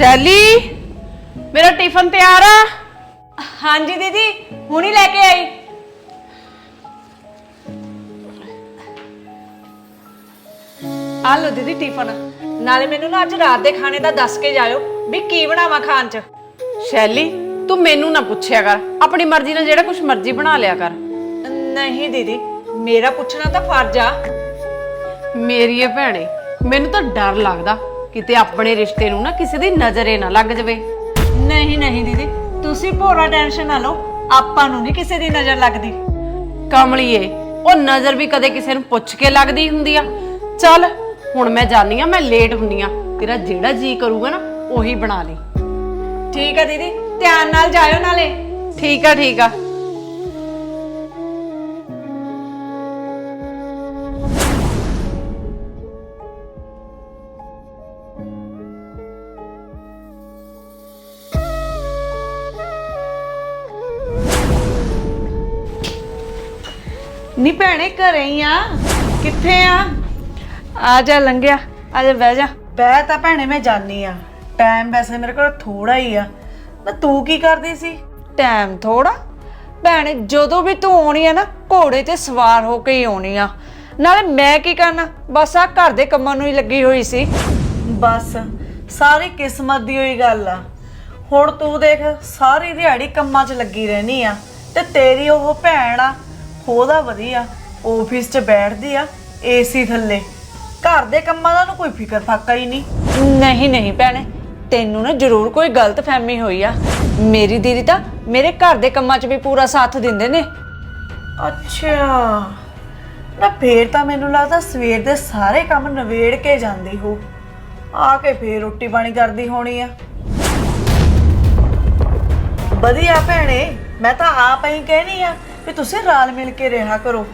ਸ਼ੈਲੀ ਮੇਰਾ ਟਿਫਨ ਤਿਆਰ ਆ। ਹਾਂਜੀ ਦੀਦੀ ਹੁਣੀ ਲੈ ਕੇ ਆਈ। ਆ ਲਓ ਦੀਦੀ ਟਿਫਨ ਨਾਲੇ ਮੈਨੂੰ ਨਾ ਅੱਜ ਰਾਤ ਦੇ ਖਾਣੇ ਦਾ ਦੱਸ ਕੇ ਜਾਇਓ ਵੀ ਕੀ ਬਣਾਵਾਂ ਖਾਣ ਚ। ਸ਼ੈਲੀ ਤੂੰ ਮੈਨੂੰ ਨਾ ਪੁੱਛਿਆ ਕਰ ਆਪਣੀ ਮਰਜ਼ੀ ਨਾਲ ਜਿਹੜਾ ਕੁਝ ਮਰਜ਼ੀ ਬਣਾ ਲਿਆ ਕਰ। ਨਹੀਂ ਦੀਦੀ ਮੇਰਾ ਪੁੱਛਣਾ ਤਾਂ ਫਰਜ਼ ਆ। ਮੇਰੀ ਇਹ ਭੈਣੇ ਮੈਨੂੰ ਤਾਂ ਡਰ ਲੱਗਦਾ ਕਿਤੇ ਆਪਣੇ ਰਿਸ਼ਤੇ ਨੂੰ ਨਾ ਕਿਸੇ ਦੀ ਨਜ਼ਰੇ ਨਾ ਲੱਗ ਜਾਵੇ। ਨਹੀਂ ਨਹੀਂ ਦੀਦੀ ਤੁਸੀਂ ਭੋਰਾ ਟੈਨਸ਼ਨ ਨਾ ਲਓ ਆਪਾਂ ਨੂੰ ਨਹੀਂ ਕਿਸੇ ਦੀ ਨਜ਼ਰ ਲੱਗਦੀ। ਕਮਲੀਏ ਉਹ ਨਜ਼ਰ ਵੀ ਕਦੇ ਕਿਸੇ ਨੂੰ ਪੁੱਛ ਕੇ ਲੱਗਦੀ ਹੁੰਦੀ ਆ। ਚੱਲ ਹੁਣ ਮੈਂ ਜਾਣੀ ਆ ਮੈਂ ਲੇਟ ਹੁੰਨੀ ਆ ਤੇਰਾ ਜਿਹੜਾ ਜੀ ਕਰੂਗਾ ਨਾ ਉਹੀ ਬਣਾ ਲਈ। ਠੀਕ ਆ ਦੀਦੀ ਧਿਆਨ ਨਾਲ ਜਾਇਓ ਨਾਲੇ। ਠੀਕ ਆ ਠੀਕ ਆ। ਨੀ ਭੈਣੇ ਘਰੇ ਹੀ ਆ। ਕਿੱਥੇ ਆ? ਆ ਜਾ ਲੰਘਿਆ ਆ ਜਾ ਬਹਿ ਜਾ। ਬਹਿ ਤਾਂ ਭੈਣੇ ਮੈਂ ਜਾਣੀ ਆ। ਟਾਈਮ ਵੈਸੇ ਮੇਰੇ ਕੋਲ ਥੋੜਾ ਹੀ ਆ। ਨਾ ਤੂੰ ਕੀ ਕਰਦੀ ਸੀ? ਟਾਈਮ ਥੋੜਾ ਭੈਣੇ ਜਦੋਂ ਵੀ ਤੂੰ ਆਉਣੀ ਆ ਨਾ ਘੋੜੇ ਤੇ ਸਵਾਰ ਹੋ ਕੇ ਹੀ ਆਉਣੀ ਆ। ਨਾਲੇ ਮੈਂ ਕੀ ਕਰਨਾ? ਬਸ ਆ ਘਰ ਦੇ ਕੰਮਾਂ ਨੂੰ ਹੀ ਲੱਗੀ ਹੋਈ ਸੀ। ਬਸ ਸਾਰੀ ਕਿਸਮਤ ਦੀ ਹੋਈ ਗੱਲ ਆ। ਹੁਣ ਤੂੰ ਦੇਖ ਸਾਰੀ ਦਿਹਾੜੀ ਕੰਮਾਂ 'ਚ ਲੱਗੀ ਰਹਿਣੀ ਆ। ਤੇ ਤੇਰੀ ਉਹ ਭੈਣ ਆ ਉਹਦਾ ਵਧੀਆ ਆਫਿਸ 'ਚ ਬੈਠਦੀ ਆ ਏਸੀ ਥੱਲੇ। ਘਰ ਦੇ ਕੰਮਾਂ ਦਾ ਉਹਨੂੰ ਕੋਈ ਫਿਕਰ ਫਾਕਾ ਹੀ ਨਹੀਂ। ਨਹੀਂ ਨਹੀਂ ਭੈਣੇ ਤੈਨੂੰ ਨਾ ਜ਼ਰੂਰ ਕੋਈ ਗਲਤ ਫਹਿਮੀ ਹੋਈ ਆ। ਮੇਰੀ ਦੀਦੀ ਤਾਂ ਮੇਰੇ ਘਰ ਦੇ ਕੰਮਾਂ 'ਚ ਵੀ ਪੂਰਾ ਸਾਥ ਦਿੰਦੇ ਨੇ। ਅੱਛਾ। ਨਾ ਫੇਰ ਤਾਂ ਮੈਨੂੰ ਲੱਗਦਾ ਸਵੇਰ ਦੇ ਸਾਰੇ ਕੰਮ ਨਵੇੜ ਕੇ ਜਾਂਦੀ ਹੋ। ਆ ਕੇ ਫੇਰ ਰੋਟੀ ਪਾਣੀ ਕਰਦੀ ਹੋਣੀ ਆ। ਵਧੀਆ ਭੈਣੇ ਮੈਂ ਤਾਂ ਆਪ ਹੀ ਕਹਿਣੀ ਆ ਵੀ ਤੁਸੀਂ ਰਲ ਮਿਲ ਕੇ ਰਿਹਾ ਕਰੋ।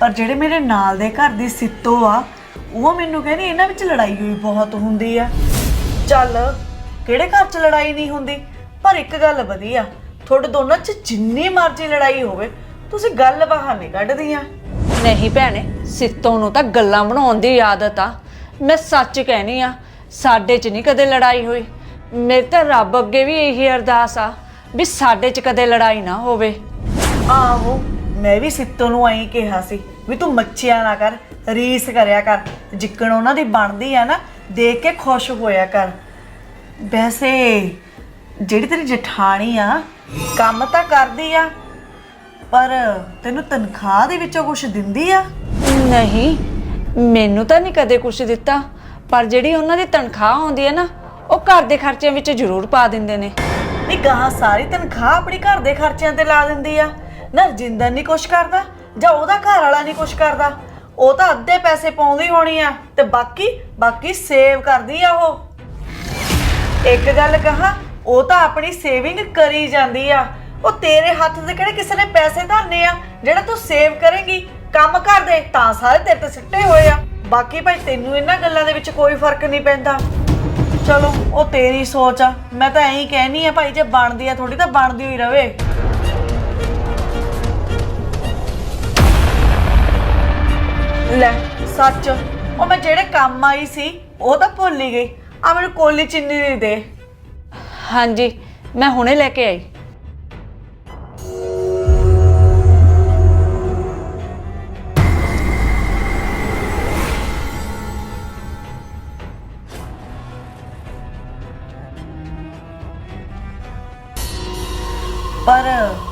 ਪਰ ਜਿਹੜੇ ਮੇਰੇ ਨਾਲ ਦੇ ਘਰ ਦੀ ਸਿੱਤੋ ਆ, ਉਹ ਮੈਨੂੰ ਕਹਿੰਦੀ ਇਹਨਾਂ ਵਿੱਚ ਲੜਾਈ ਹੋਈ ਬਹੁਤ ਹੁੰਦੀ ਆ। ਚੱਲ, ਕਿਹੜੇ ਘਰ 'ਚ ਲੜਾਈ ਨਹੀਂ ਹੁੰਦੀ? ਪਰ ਇੱਕ ਗੱਲ ਵਧੀਆ, ਤੁਹਾਡੇ ਦੋਨਾਂ 'ਚ ਜਿੰਨੀ ਮਰਜ਼ੀ ਲੜਾਈ ਹੋਵੇ, ਤੁਸੀਂ ਗੱਲ ਬਹਾਨੇ ਕੱਢਦੀਆਂ ਨਹੀਂ ਭੈਣੇ, ਸਿੱਤੋਂ ਨੂੰ ਤਾਂ ਗੱਲਾਂ ਬਣਾਉਣ ਦੀ ਆਦਤ ਆ। ਮੈਂ ਸੱਚ ਕਹਿਣੀ ਆ, ਸਾਡੇ 'ਚ ਨਹੀਂ ਕਦੇ ਲੜਾਈ ਹੋਈ। ਮੇਰੇ ਤਾਂ ਰੱਬ ਅੱਗੇ ਵੀ ਇਹੀ ਅਰਦਾਸ ਆ, ਵੀ ਸਾਡੇ 'ਚ ਕਦੇ ਲੜਾਈ ਨਾ ਹੋਵੇ। ਆਹੋ ਮੈਂ ਵੀ ਸਿੱਤੋ ਨੂੰ ਐਂ ਕਿਹਾ ਸੀ ਵੀ ਤੂੰ ਮੱਛੀਆਂ ਨਾ ਕਰ ਰੀਸ ਕਰਿਆ ਕਰ। ਜਿੱਕਣ ਉਹਨਾਂ ਦੀ ਬਣਦੀ ਆ ਨਾ ਦੇਖ ਕੇ ਖੁਸ਼ ਹੋਇਆ ਕਰ। ਵੈਸੇ ਜਿਹੜੀ ਤੇਰੀ ਜਠਾਣੀ ਆ ਕੰਮ ਤਾਂ ਕਰਦੀ ਆ ਪਰ ਤੈਨੂੰ ਤਨਖਾਹ ਦੇ ਵਿੱਚੋਂ ਕੁਝ ਦਿੰਦੀ ਆ? ਨਹੀਂ ਮੈਨੂੰ ਤਾਂ ਨਹੀਂ ਕਦੇ ਕੁਝ ਦਿੱਤਾ ਪਰ ਜਿਹੜੀ ਉਹਨਾਂ ਦੀ ਤਨਖਾਹ ਆਉਂਦੀ ਹੈ ਨਾ ਉਹ ਘਰ ਦੇ ਖਰਚਿਆਂ ਵਿੱਚ ਜ਼ਰੂਰ ਪਾ ਦਿੰਦੇ ਨੇ। ਨਹੀਂ ਗਾਹ ਸਾਰੀ ਤਨਖਾਹ ਆਪਣੀ ਘਰ ਦੇ ਖਰਚਿਆਂ ਤੇ ਲਾ ਦਿੰਦੀ ਆ। ਨਾ ਰਜਿੰਦਰ ਨਹੀਂ ਕੁਛ ਕਰਦਾ, ਜਾਂ ਉਹਦਾ ਘਰ ਵਾਲਾ ਨਹੀਂ ਕੁਛ ਕਰਦਾ, ਉਹ ਤਾਂ ਅੱਧੇ ਪੈਸੇ ਪਾਉਂਦੀ ਹੋਣੀ ਆ, ਤੇ ਬਾਕੀ ਬਾਕੀ ਸੇਵ ਕਰਦੀ ਆ ਉਹ। ਇੱਕ ਗੱਲ ਕਹਾ, ਉਹ ਤਾਂ ਆਪਣੀ ਸੇਵਿੰਗ ਕਰੀ ਜਾਂਦੀ ਆ। ਉਹ ਤੇਰੇ ਹੱਥ ਦੇ ਕਿਹੜੇ ਕਿਸੇ ਨੇ ਪੈਸੇ ਧਾਨੇ ਆ, ਜਿਹੜਾ ਤੂੰ ਸੇਵ ਕਰੇਂਗੀ, ਕੰਮ ਕਰ ਦੇ, ਤਾਂ ਸਾਰੇ ਤੇਰੇ ਤੇ ਸਿੱਟੇ ਹੋਏ ਆ। ਬਾਕੀ ਭਾਈ ਤੈਨੂੰ ਇਹਨਾਂ ਗੱਲਾਂ ਦੇ ਵਿੱਚ ਕੋਈ ਫ਼ਰਕ ਨਹੀਂ ਪੈਂਦਾ। ਚਲੋ, ਉਹ ਤੇਰੀ ਸੋਚ ਆ, ਮੈਂ ਤਾਂ ਐਂ ਹੀ ਕਹਿਨੀ ਆ ਭਾਈ, ਜੇ ਬਣਦੀ ਆ ਥੋੜੀ ਤਾਂ ਬਣਦੀ ਹੋਈ ਰਵੇ। ਲੈ, ਸੱਚ। ਉਹ ਮੈਂ ਜਿਹੜੇ ਕੰਮ ਆਈ ਸੀ, ਉਹ ਤਾਂ ਭੁੱਲ ਹੀ ਗਈ। ਆ ਮੈਨੂੰ ਕੋਲੀ ਚੀਨੀ ਨਹੀਂ ਦੇ। ਹਾਂਜੀ, ਮੈਂ ਹੁਣੇ ਲੈ ਕੇ ਆਈ। ਪਰ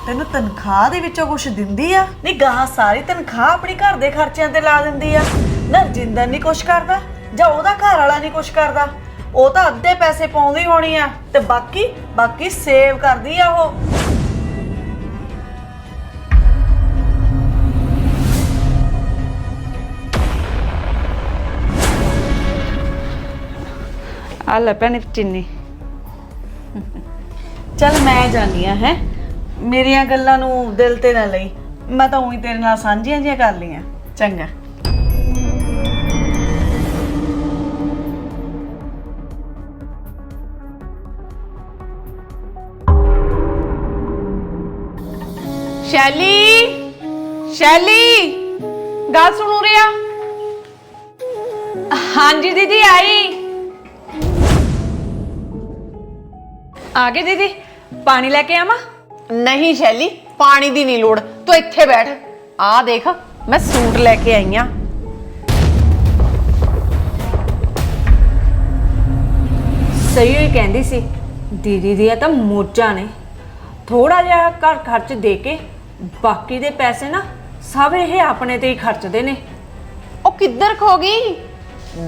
ਤੈਨੂੰ ਤਨਖਾਹ ਦੇ ਵਿੱਚੋਂ ਕੁਝ ਦਿੰਦੀ ਆ? ਨਹੀਂ ਗਾਹ ਸਾਰੀ ਤਨਖਾਹ ਆਪਣੀ ਘਰ ਦੇ ਖਰਚਿਆਂ ਤੇ ਲਾ ਦਿੰਦੀ ਆ। ਨਾ ਜਿੰਦਰ ਨਹੀਂ ਕੁਛ ਕਰਦਾ ਜਾਂ ਉਹਦਾ ਘਰ ਵਾਲਾ ਨਹੀਂ ਕੁਛ ਕਰਦਾ। ਉਹ ਤਾਂ ਅੱਧੇ ਪੈਸੇ ਪਾਉਂਦੀ ਹੋਣੀ ਆ ਤੇ ਬਾਕੀ ਬਾਕੀ ਸੇਵ ਕਰਦੀ ਆ ਉਹ। ਆ ਲੈ ਭੈਣੇ ਚੀਨੀ। ਚੱਲ ਮੈਂ ਜਾਣੀ ਆ ਹੈ। ਮੇਰੀਆਂ ਗੱਲਾਂ ਨੂੰ ਦਿਲ ਤੇ ਨਾ ਲਈ। ਮੈਂ ਤਾਂ ਉਹੀ ਤੇਰੇ ਨਾਲ ਸਾਂਝੀਆਂ ਜਿਹੀਆਂ ਕਰ ਲਈਆਂ। ਚੰਗਾ। ਸ਼ੈਲੀ ਸ਼ੈਲੀ, ਗੱਲ ਸੁਣੂ ਰਿਆ? ਹਾਂਜੀ ਦੀਦੀ, ਆਈ। ਆ ਗਏ ਦੀਦੀ, ਪਾਣੀ ਲੈ ਕੇ ਆਵਾਂ? ਨਹੀਂ ਸ਼ੈਲੀ ਪਾਣੀ ਦੀ ਨਹੀਂ ਲੋੜ। ਤੂੰ ਇੱਥੇ ਬੈਠ। ਆਹ ਦੇਖ ਮੈਂ ਸੂਟ ਲੈ ਕੇ ਆਈ ਆ। ਸਹੀ ਹੋਈ ਕਹਿੰਦੀ ਸੀ ਦੀਦੀ ਦੀਆਂ ਤਾਂ ਮੋਜਾਂ ਨੇ। ਥੋੜਾ ਜਿਹਾ ਘਰ ਖਰਚ ਦੇ ਕੇ ਬਾਕੀ ਦੇ ਪੈਸੇ ਨਾ ਸਭ ਇਹ ਆਪਣੇ ਤੇ ਹੀ ਖਰਚਦੇ ਨੇ। ਉਹ ਕਿੱਧਰ ਖੋ ਗਈ?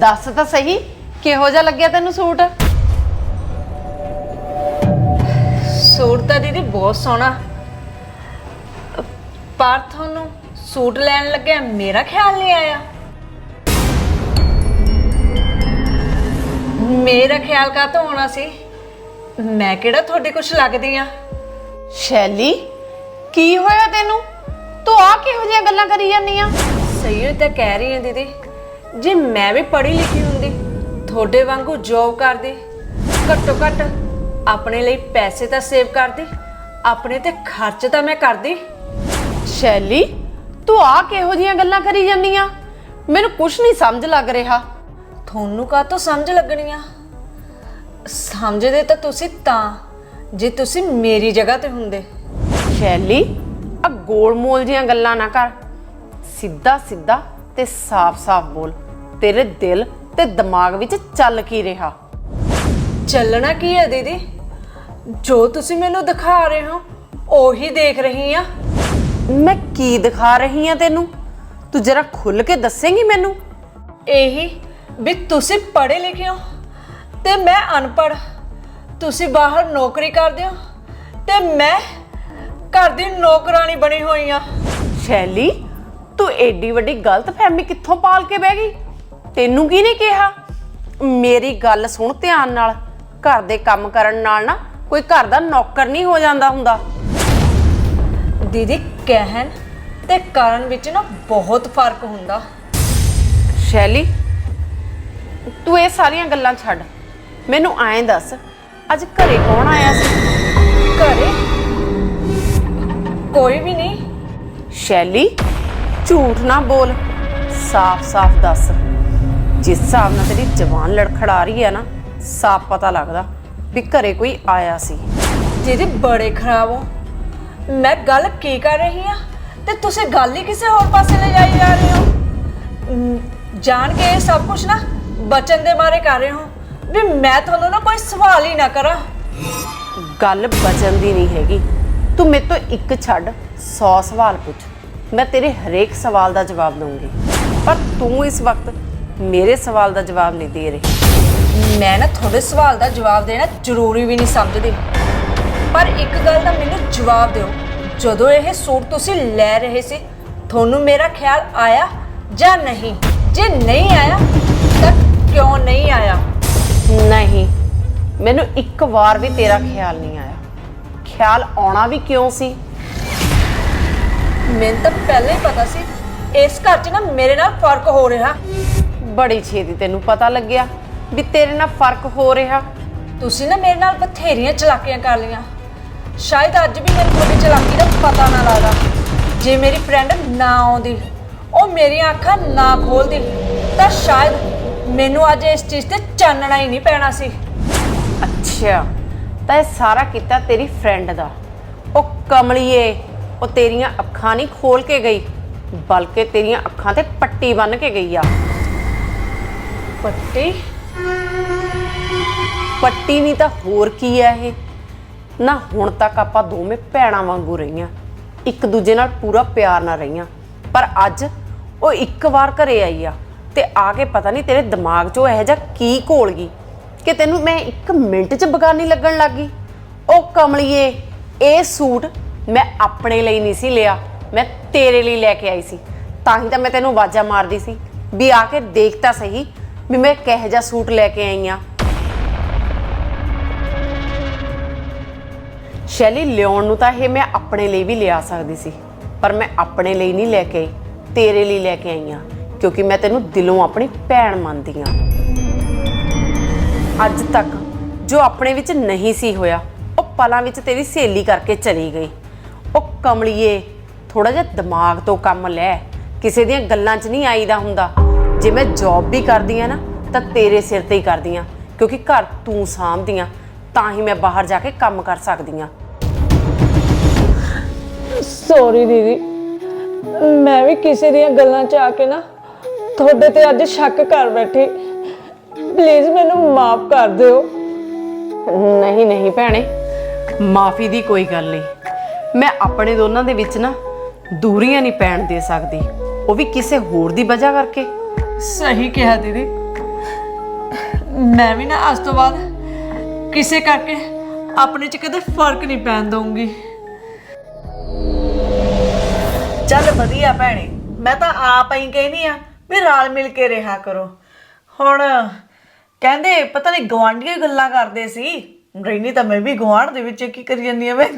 ਦੱਸ ਤਾਂ ਸਹੀ ਕਿਹੋ ਜਿਹਾ ਲੱਗਿਆ ਤੈਨੂੰ ਸੂਟ? ਸੂਟ ਤਾਂ ਦੀਦੀ ਬਹੁਤ ਸੋਹਣਾ। ਪਰ ਤੁਹਾਨੂੰ ਸੂਟ ਲੈਣ ਲੱਗਿਆ ਮੇਰਾ ਖਿਆਲ ਨਹੀਂ ਆਇਆ। ਮੇਰਾ ਖਿਆਲ ਕਾਹਤੋਂ ਆਉਣਾ ਸੀ? ਮੈਂ ਕਿਹੜਾ ਤੁਹਾਡੇ ਕੁਝ ਲੱਗਦੀ ਆ? ਸ਼ੈਲੀ ਕੀ ਹੋਇਆ ਤੈਨੂੰ? ਤੂੰ ਆ ਕਿਹੋ ਜਿਹੀਆਂ ਗੱਲਾਂ ਕਰੀ ਜਾਂਦੀ ਆ? ਸਹੀ ਤਾਂ ਕਹਿ ਰਹੀ ਹਾਂ ਦੀਦੀ। ਜੇ ਮੈਂ ਵੀ ਪੜ੍ਹੀ ਲਿਖੀ ਹੁੰਦੀ ਤੁਹਾਡੇ ਵਾਂਗੂ ਜੌਬ ਕਰਦੀ ਘੱਟੋ ਘੱਟ ਆਪਣੇ ਲਈ ਪੈਸੇ ਤਾਂ ਸੇਵ ਕਰਦੀ ਆਪਣੇ ਤੇ ਖਰਚ ਤਾਂ ਮੈਂ ਕਰਦੀ ਸ਼ੈਲੀ ਤੂੰ ਆ ਕਿਹੋ ਜਿਹੀਆਂ ਗੱਲਾਂ ਕਰੀ ਜਾਂਦੀ ਆ? ਮੈਨੂੰ ਕੁਝ ਨਹੀਂ ਸਮਝ ਲੱਗ ਰਿਹਾ। ਤੁਹਾਨੂੰ ਕਾਹ ਤੋਂ ਸਮਝ ਲੱਗਣੀ ਆ? ਸਮਝਦੇ ਤਾਂ ਤੁਸੀਂ ਤਾਂ ਜੇ ਤੁਸੀਂ ਮੇਰੀ ਜਗ੍ਹਾ ਤੇ ਹੁੰਦੇ। ਸ਼ੈਲੀ ਆ ਗੋਲ-ਮੋਲ ਜੀਆਂ ਗੱਲਾਂ ਨਾ ਕਰ। ਸਿੱਧਾ ਸਿੱਧਾ ਤੇ ਸਾਫ਼-ਸਾਫ਼ ਬੋਲ। ਤੇਰੇ ਦਿਲ ਤੇ ਦਿਮਾਗ ਵਿੱਚ ਚੱਲ ਕੀ ਰਿਹਾ? ਚੱਲਣਾ ਕੀ ਹੈ ਦੀਦੀ? ਜੋ ਤੁਸੀਂ ਮੈਨੂੰ ਦਿਖਾ ਰਹੇ ਹੋ ਉਹੀ ਦੇਖ ਰਹੀ ਆ। ਮੈਂ ਕੀ ਦਿਖਾ ਰਹੀ ਆ ਤੈਨੂੰ? ਤੂੰ ਜਰਾ ਖੁੱਲ ਕੇ ਦੱਸੇਂਗੀ ਮੈਨੂੰ? ਇਹੀ ਵੀ ਤੁਸੀਂ ਪੜ੍ਹੇ ਲਿਖੇ ਹੋ ਤੇ ਮੈਂ ਅਨਪੜ੍ਹ। ਤੁਸੀਂ ਬਾਹਰ ਨੌਕਰੀ ਕਰਦੇ ਹੋ ਤੇ ਮੈਂ ਘਰ ਦੀ ਨੌਕਰਾਨੀ ਬਣੀ ਹੋਈ ਆ। ਸ਼ੈਲੀ ਤੂੰ ਏਡੀ ਵੱਡੀ ਗਲਤਫਹਿਮੀ ਕਿੱਥੋਂ ਪਾਲ ਕੇ ਬਹਿ ਗਈ? ਤੈਨੂੰ ਕੀ ਨੇ ਕਿਹਾ? ਮੇਰੀ ਗੱਲ ਸੁਣ ਧਿਆਨ ਨਾਲ। ਘਰ ਦੇ ਕੰਮ ਕਰਨ ਨਾਲ ਨਾ ਕੋਈ ਘਰ ਦਾ ਨੌਕਰ ਨਹੀਂ ਹੋ ਜਾਂਦਾ ਹੁੰਦਾ। ਦੀਦੀ ਕਹਿਣ ਤੇ ਕਰਨ ਵਿੱਚ ਨਾ ਬਹੁਤ ਫ਼ਰਕ ਹੁੰਦਾ। ਸ਼ੈਲੀ ਤੂੰ ਇਹ ਸਾਰੀਆਂ ਗੱਲਾਂ ਛੱਡ। ਮੈਨੂੰ ਐਂ ਦੱਸ ਅੱਜ ਘਰੇ ਕੌਣ ਆਇਆ ਸੀ? ਘਰੇ? ਕੋਈ ਵੀ ਨਹੀਂ। ਸ਼ੈਲੀ ਝੂਠ ਨਾ ਬੋਲ ਸਾਫ਼-ਸਾਫ਼ ਦੱਸ। ਜਿਸ ਹਿਸਾਬ ਨਾਲ ਤੇਰੀ ਜ਼ਬਾਨ ਲੜਖੜਾ ਰਹੀ ਹੈ ਨਾ ਸਾਫ਼ ਪਤਾ ਲੱਗਦਾ। ਵੀ ਘਰੇ ਕੋਈ ਆਇਆ ਸੀ। ਦੀਦੀ ਬੜੇ ਖਰਾਬ ਹੋ। ਮੈਂ ਗੱਲ ਕੀ ਕਰ ਰਹੀ ਆ ਤੇ ਤੁਸੀਂ ਗੱਲ ਹੀ ਕਿਸੇ ਹੋਰ ਪਾਸੇ ਲੈ ਜਾਈ ਜਾ ਰਹੇ ਹੋ? ਅਮ, ਜਾਣ ਕੇ ਇਹ ਸਭ ਕੁਝ ਨਾ ਬਚਨ ਦੇ ਮਾਰੇ ਕਰ ਰਹੇ ਹੋ। ਵੀ ਮੈਂ ਤੁਹਾਨੂੰ ਨਾ ਕੋਈ ਸਵਾਲ ਹੀ ਨਾ ਕਰਾਂ। ਗੱਲ ਬਚਨ ਦੀ ਨਹੀਂ ਹੈਗੀ। ਤੂੰ ਮੇਰੇ ਤੋਂ ਇੱਕ ਛੱਡ 100 ਸਵਾਲ ਪੁੱਛ। ਮੈਂ ਤੇਰੇ ਹਰੇਕ ਸਵਾਲ ਦਾ ਜਵਾਬ ਦਊਂਗੀ। ਪਰ ਤੂੰ ਇਸ ਵਕਤ ਮੇਰੇ ਸਵਾਲ ਦਾ ਜਵਾਬ ਨਹੀਂ ਦੇ ਰਹੀ। ਮੈਂ ਨਾ ਤੁਹਾਡੇ ਸਵਾਲ ਦਾ ਜਵਾਬ ਦੇਣਾ ਜ਼ਰੂਰੀ ਵੀ ਨਹੀਂ ਸਮਝਦੀ। ਪਰ ਇੱਕ ਗੱਲ ਦਾ ਮੈਨੂੰ ਜਵਾਬ ਦਿਓ। ਜਦੋਂ ਇਹ ਸੂਟ ਤੁਸੀਂ ਲੈ ਰਹੇ ਸੀ ਤੁਹਾਨੂੰ ਮੇਰਾ ਖਿਆਲ ਆਇਆ ਜਾਂ ਨਹੀਂ? ਜੇ ਨਹੀਂ ਆਇਆ ਤਾਂ ਕਿਉਂ ਨਹੀਂ ਆਇਆ? ਨਹੀਂ ਮੈਨੂੰ ਇੱਕ ਵਾਰ ਵੀ ਤੇਰਾ ਖਿਆਲ ਨਹੀਂ ਆਇਆ। ਖਿਆਲ ਆਉਣਾ ਵੀ ਕਿਉਂ ਸੀ? ਮੈਨੂੰ ਤਾਂ ਪਹਿਲਾਂ ਹੀ ਪਤਾ ਸੀ ਇਸ ਘਰ 'ਚ ਨਾ ਮੇਰੇ ਨਾਲ ਫ਼ਰਕ ਹੋ ਰਿਹਾ। ਬੜੀ ਛੇਤੀ ਤੈਨੂੰ ਪਤਾ ਲੱਗਿਆ। ਵੀ ਤੇਰੇ ਨਾਲ ਫ਼ਰਕ ਹੋ ਰਿਹਾ। ਤੁਸੀਂ ਨਾ ਮੇਰੇ ਨਾਲ ਬਥੇਰੀਆਂ ਚਲਾਕੀਆਂ ਕਰ ਲਈਆਂ। ਸ਼ਾਇਦ ਅੱਜ ਵੀ ਮੈਨੂੰ ਤੁਹਾਡੀ ਚਲਾਕੀ ਦਾ ਪਤਾ ਨਾ ਲੱਗਦਾ। ਜੇ ਮੇਰੀ ਫਰੈਂਡ ਨਾ ਆਉਂਦੀ ਉਹ ਮੇਰੀਆਂ ਅੱਖਾਂ ਨਾ ਖੋਲਦੀ ਤਾਂ ਸ਼ਾਇਦ ਮੈਨੂੰ ਅੱਜ ਇਸ ਚੀਜ਼ ਤੇ ਚਾਨਣਾ ਹੀ ਨਹੀਂ ਪੈਣਾ ਸੀ। ਅੱਛਾ ਤਾਂ ਇਹ ਸਾਰਾ ਕੀਤਾ ਤੇਰੀ ਫਰੈਂਡ ਦਾ। ਉਹ ਕਮਲੀਏ ਉਹ ਤੇਰੀਆਂ ਅੱਖਾਂ ਨਹੀਂ ਖੋਲ ਕੇ ਗਈ ਬਲਕਿ ਤੇਰੀਆਂ ਅੱਖਾਂ ਤੇ ਪੱਟੀ ਬੰਨ ਕੇ ਗਈ ਆ। ਪੱਟੀ? ਪੱਟੀ ਨਹੀਂ ਤਾਂ ਹੋਰ ਕੀ ਹੈ ਇਹ? ਨਾ ਹੁਣ ਤੱਕ ਆਪਾਂ ਦੋਵੇਂ ਭੈਣਾਂ ਵਾਂਗੂ ਰਹੀਆਂ। ਇੱਕ ਦੂਜੇ ਨਾਲ ਪੂਰਾ ਪਿਆਰ ਨਾਲ ਰਹੀਆਂ। ਪਰ ਅੱਜ ਉਹ ਇੱਕ ਵਾਰ ਘਰੇ ਆਈ ਆ ਤੇ ਆ ਕੇ ਪਤਾ ਨਹੀਂ ਤੇਰੇ ਦਿਮਾਗ 'ਚੋਂ ਇਹੋ ਜਿਹਾ ਕੀ ਘੋਲ ਗਈ ਕਿ ਤੈਨੂੰ ਮੈਂ ਇੱਕ ਮਿੰਟ 'ਚ ਬਗਾਨੀ ਲੱਗਣ ਲੱਗ ਗਈ। ਉਹ ਕਮਲੀਏ, ਇਹ ਸੂਟ ਮੈਂ ਆਪਣੇ ਲਈ ਨਹੀਂ ਸੀ ਲਿਆ। ਮੈਂ ਤੇਰੇ ਲਈ ਲੈ ਕੇ ਆਈ ਸੀ। ਤਾਂ ਹੀ ਤਾਂ ਮੈਂ ਤੈਨੂੰ ਆਵਾਜ਼ਾਂ ਮਾਰਦੀ ਸੀ ਵੀ ਆ ਕੇ ਦੇਖ ਤਾਂ ਸਹੀ ਵੀ ਮੈਂ ਕਿਹੋ ਜਿਹਾ ਸੂਟ ਲੈ ਕੇ ਆਈ ਆ। ਸ਼ੈਲੀ ਲਿਆਉਣ ਨੂੰ ਤਾਂ ਇਹ ਮੈਂ ਆਪਣੇ ਲਈ ਵੀ ਲਿਆ ਸਕਦੀ ਸੀ, ਪਰ ਮੈਂ ਆਪਣੇ ਲਈ ਨਹੀਂ ਲੈ ਕੇ ਆਈ, ਤੇਰੇ ਲਈ ਲੈ ਕੇ ਆਈ ਆ ਕਿਉਂਕਿ ਮੈਂ ਤੈਨੂੰ ਦਿਲੋਂ ਆਪਣੀ ਭੈਣ ਮੰਨਦੀ ਆ ਅੱਜ ਤੱਕ ਜੋ ਆਪਣੇ ਵਿੱਚ ਨਹੀਂ ਸੀ ਹੋਇਆ, ਉਹ ਪਲਾਂ ਵਿੱਚ ਤੇਰੀ ਸਹੇਲੀ ਕਰਕੇ ਚਲੀ ਗਈ। ਉਹ ਕਮਲੀਏ ਥੋੜਾ ਜਿਹਾ ਦਿਮਾਗ ਤੋਂ ਕੰਮ ਲੈ, ਕਿਸੇ ਦੀਆਂ ਗੱਲਾਂ 'ਚ ਨਹੀਂ ਆਈਦਾ ਹੁੰਦਾ। ਜੇ ਮੈਂ ਜੌਬ ਵੀ ਕਰਦੀ ਆ ਨਾ, ਤਾਂ ਤੇਰੇ ਸਿਰ ਤੇ ਹੀ ਕਰਦੀ ਆ ਕਿਉਂਕਿ ਘਰ ਤੂੰ ਸਾਂਭਦੀ ਆ ਤਾਂ ਹੀ ਮੈਂ ਬਾਹਰ ਜਾ ਕੇ ਕੰਮ ਕਰ ਸਕਦੀ ਆ ਸੌਰੀ ਦੀਦੀ। ਮੈਂ ਵੀ ਕਿਸੇ ਦੀਆਂ ਗੱਲਾਂ 'ਚ ਆ ਕੇ ਨਾ ਤੁਹਾਡੇ ਤੇ ਅੱਜ ਸ਼ੱਕ ਕਰ ਬੈਠੀ। ਪਲੀਜ਼ ਮੈਨੂੰ ਮਾਫ ਕਰ ਦਿਓ। ਨਹੀਂ ਨਹੀਂ ਭੈਣੇ। ਮਾਫੀ ਦੀ ਕੋਈ ਗੱਲ ਨਹੀਂ। ਮੈਂ ਆਪਣੇ ਦੋਨਾਂ ਦੇ ਵਿੱਚ ਨਾ ਦੂਰੀਆਂ ਨਹੀਂ ਪੈਣ ਦੇ ਸਕਦੀ। ਉਹ ਵੀ ਕਿਸੇ ਹੋਰ ਦੀ ਵਜ੍ਹਾ ਕਰਕੇ। ਸਹੀ ਕਿਹਾ ਦੀਦੀ। ਮੈਂ ਵੀ ਨਾ ਅੱਜ ਤੋਂ ਬਾਅਦ ਕਿਸੇ ਕਰਕੇ ਆਪਣੇ 'ਚ ਕਦੇ ਫ਼ਰਕ ਨਹੀਂ ਪੈਣ ਦਊਂਗੀ। ਚੱਲ ਵਧੀਆ ਭੈਣੇ, ਮੈਂ ਤਾਂ ਆਪ ਹੀ ਕਹਿੰਦੀ ਆ ਵੀ ਰਲ ਮਿਲ ਕੇ ਰਿਹਾ ਕਰੋ। ਹੁਣ ਕਹਿੰਦੇ ਪਤਾ ਨਹੀਂ ਗਵਾਂਢੀਆਂ ਗੱਲਾਂ ਕਰਦੇ ਸੀ। ਰਹਿਣੀ ਤਾਂ ਮੈਂ ਵੀ ਗਵਾਂਢ ਦੇ ਵਿੱਚ ਕੀ ਕਰੀ ਜਾਂਦੀ ਆ ਮੈਂ?